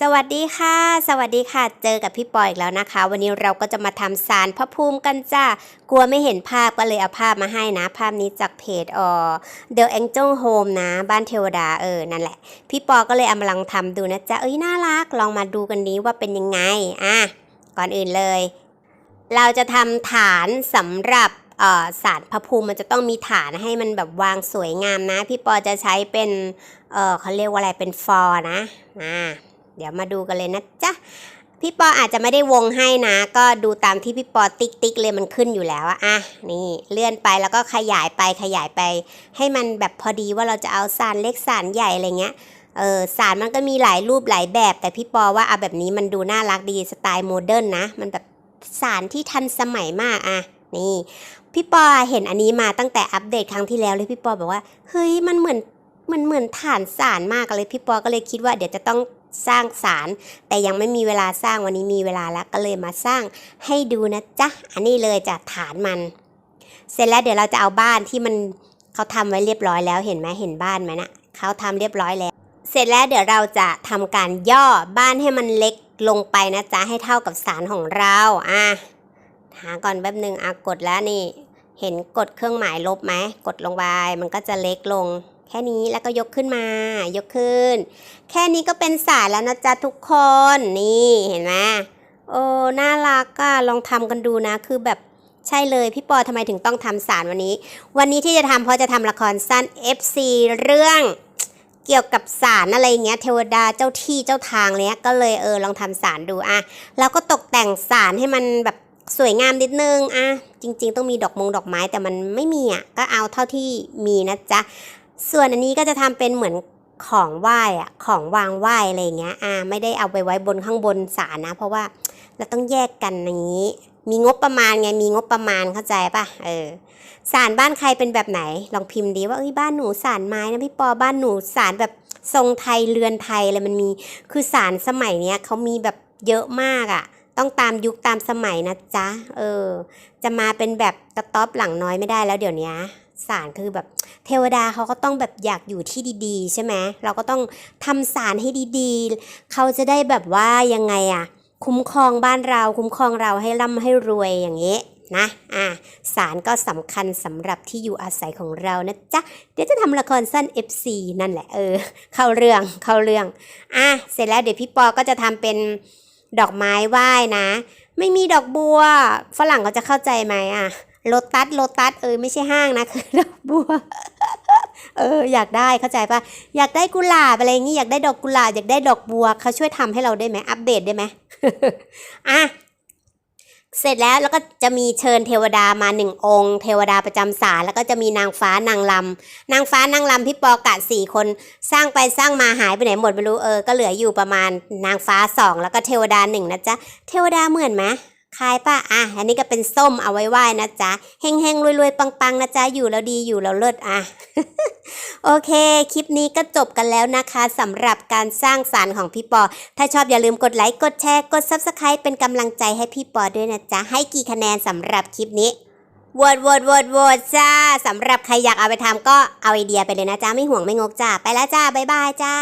สวัสดีค่ะ สวัสดีค่ะ เจอกับพี่ปอยอีกแล้วนะคะ วันนี้เราก็จะมาทำสารพระภูมิกันจ้ากลัวไม่เห็นภาพก็เลยเอาภาพมาให้นะ ภาพนี้จากเพจเอ่อ The Angel Home นะ บ้านเทวดาเออ นั่นแหละ พี่ปอก็เลยเอามาลองทำดูนะจ๊ะ เอ้ย น่ารัก ลองมาดูกันนี้ว่าเป็นยังไง อะ ก่อนอื่นเลย เราจะทำฐานสำหรับสารพระภูมิมันจะต้องมีฐานให้มันแบบวางสวยงามนะ พี่ปอจะใช้เป็น เออเขาเรียกว่าอะไรเป็นฟอร์นะ อ่า เดี๋ยวมาดูกันเลยนะจ๊ะพี่ปออาจจะไม่ได้วงให้นะ ก็ดูตามที่พี่ปอติ๊กติ๊กเลยมันขึ้นอยู่แล้วอะอะนี่เลื่อนไปแล้วก็ขยายไปขยายไป ให้มันแบบพอดีว่าเราจะเอาสารเล็กสารใหญ่อะไรเงี้ยเออสารมันก็มีหลายรูปหลายแบบ แต่พี่ปอว่าเอาแบบนี้มันดูน่ารักดีสไตล์โมเดิร์นนะ มันแบบสารที่ทันสมัยมากอะนี่พี่ปอเห็นอันนี้มาตั้งแต่อัปเดตครั้งที่แล้วเลยพี่ปอบอกว่าเฮ้ยมันเหมือนมันเหมือนฐานสารมากเลยพี่ปอก็เลยคิดว่าเดี๋ยวจะต้อง สร้างสารแต่ยังไม่มีเวลาสร้างวันนี้มีเวลาแล้วก็เลยมาสร้างให้ดูนะจ๊ะอันนี้เลยจะฐานมัน เสร็จแล้วเดี๋ยวเราจะเอาบ้านที่มันเขาทำไว้เรียบร้อยแล้วเห็นไหมเห็นบ้านไหมนะเขาทำเรียบร้อยแล้ว เสร็จแล้วเดี๋ยวเราจะทำการย่อบ้านให้มันเล็กลงไปนะจ๊ะให้เท่ากับสารของเราอะหาก่อนแป๊บหนึ่งอะกดแล้วนี่ เห็นกดเครื่องหมายลบไหมกดลงไปมันก็จะเล็กลงแค่นี้แล้วก็ยกขึ้นมายกขึ้น แค่นี้ก็เป็นสารแล้วนะจ๊ะทุกคนนี่เห็นไหมโอ้น่ารักอะลองทำกันดูนะคือแบบใช่เลยพี่ปอทำไมถึงต้องทำสารวันนี้ วันนี้ที่จะทำเพราะจะทำละครสั้น FC เรื่องเกี่ยวกับสารอะไรเงี้ยเทวดาเจ้าที่เจ้าทางเนี้ยก็เลยเออลองทำสารดูอะแล้วก็ตกแต่งสารให้มันแบบสวยงามนิดนึงอะจริง ๆ ต้องมีดอกมงดอกไม้แต่มันไม่มีอะก็เอาเท่าที่มีนะจ๊ะ ส่วนอันนี้ก็จะทำเป็นเหมือนของไหว้อะของวางไหว้อะไรเงี้ย อ่า ไม่ได้เอาไปไว้บนข้างบนศาลนะ เพราะว่าเราต้องแยกกันอย่างนี้ มีงบประมาณไง มีงบประมาณเข้าใจปะเออศาลบ้านใครเป็นแบบไหน ลองพิมพ์ดีว่าเอ้ยบ้านหนูศาลไม้นะพี่ปอบ้านหนูศาลแบบทรงไทยเรือนไทยอะไรมันมี คือศาลสมัยเนี้ยเขามีแบบเยอะมากอะ ต้องตามยุคตามสมัยนะจ๊ะ เออ จะมาเป็นแบบกระต๊อบหลังน้อยไม่ได้แล้วเดี๋ยวนี้ ศาลคือแบบเทวดาเขาก็ต้องแบบอยากอยู่ที่ดีๆ ใช่ไหมเราก็ต้องทำสารให้ดีๆ เขาจะได้แบบว่ายังไงอะคุ้มครองบ้านเราคุ้มครองเราให้ร่ำให้รวยอย่างนี้นะอะสารก็สำคัญสำหรับที่อยู่อาศัยของเรานะจ๊ะ เดี๋ยวจะทำละครสั้น FC นั่นแหละเออ เข้าเรื่องเข้าเรื่อง อะ เสร็จแล้วเดี๋ยวพี่ปอก็จะทำเป็นดอกไม้ไหว้นะ ไม่มีดอกบัว ฝรั่งเขาจะเข้าใจไหมอะ โลตัสโลตัสเออไม่ใช่ห้างนะคือดอกบัว เออ อยากได้เข้าใจปะอยากได้กุหลาบอะไรอย่างงี้อยากได้ดอกกุหลาบอยากได้ดอกบัวเขาช่วยทำให้เราได้ไหมอัปเดตได้ไหมอะเสร็จแล้วแล้วก็จะมีเชิญเทวดามาหนึ่งองค์ เทวดาประจำศาลแล้วก็จะมีนางฟ้านางลำนางฟ้านางลำพี่ปอกะสี่คนสร้างไปสร้างมาหายไปไหนหมดไม่รู้เออก็เหลืออยู่ประมาณนางฟ้าสองแล้วก็เทวดาหนึ่งนะจ๊ะเทวดาเหมือนไหม คายป่ะ อะ อันนี้ก็เป็นส้มเอาไว้ไหว้นะจ๊ะเฮงเฮงรวยรวยๆ ปังๆ นะจ๊ะ อยู่แล้วดีอยู่แล้วเลิศอะ โอเค คลิปนี้ก็จบกันแล้วนะคะสำหรับการสร้างสารรค์ของพี่ปอ ถ้าชอบอย่าลืมกดไลค์ กดแชร์ กด Subscribe เป็นกำลังใจให้พี่ปอด้วยนะจ๊ะ ให้กี่คะแนนสำหรับคลิปนี้โหวตโหวตโหวตโหวตจ้าสำหรับใครอยากเอาไปทำก็เอาไอเดียไปเลยนะจ๊ะ ไม่ห่วงไม่งกจ้า ไปแล้วจ้า บ๊ายบายจ้า